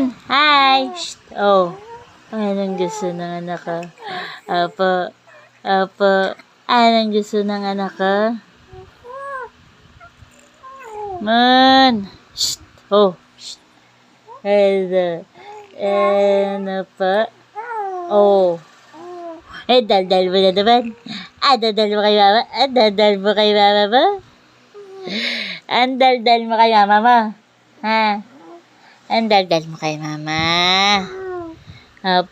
Moon! Hi! Shh. Oh. Anong gusto ng anak ka? Apo. Apo. Anong gusto ng anak ka? Moon! Shh. Oh. Shh. Hello. Ano pa? Oh. Eh, daldal mo na naman. Ah, daldal mo kay mama? Ah, daldal mo kay mama mo? Ang daldal mo kay mama mo? Ha? Ang daldal mo kay mama. Uh,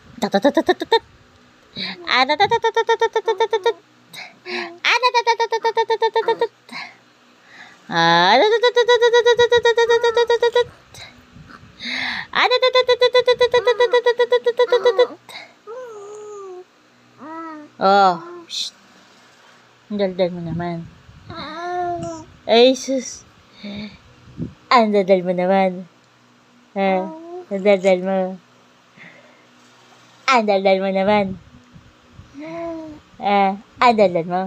Oh, shh. Daldal mo naman. Ay, sus. Ang daldal mo naman. Ha? Ang daldal mo. Ang daldal mo naman. Ah, ang daldal mo.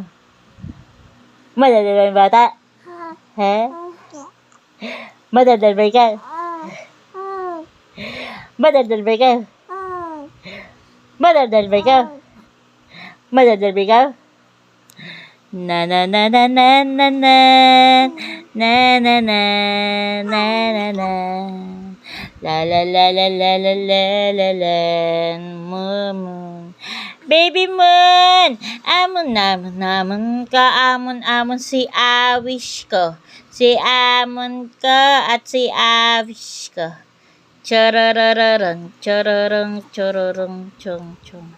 Madaldal ba yung bata? Ha? Madaldal ba ikaw? Madaldal ba ikaw? Madaldal ba ikaw? Madaldal ba ikaw? Na na na na na na na na na na na na na la la la la la la la la la moon baby moon amon amon amon ka amon amon si awish ko si amon ka at si awish ko Chararararang, chararang, chararang, chong, chong.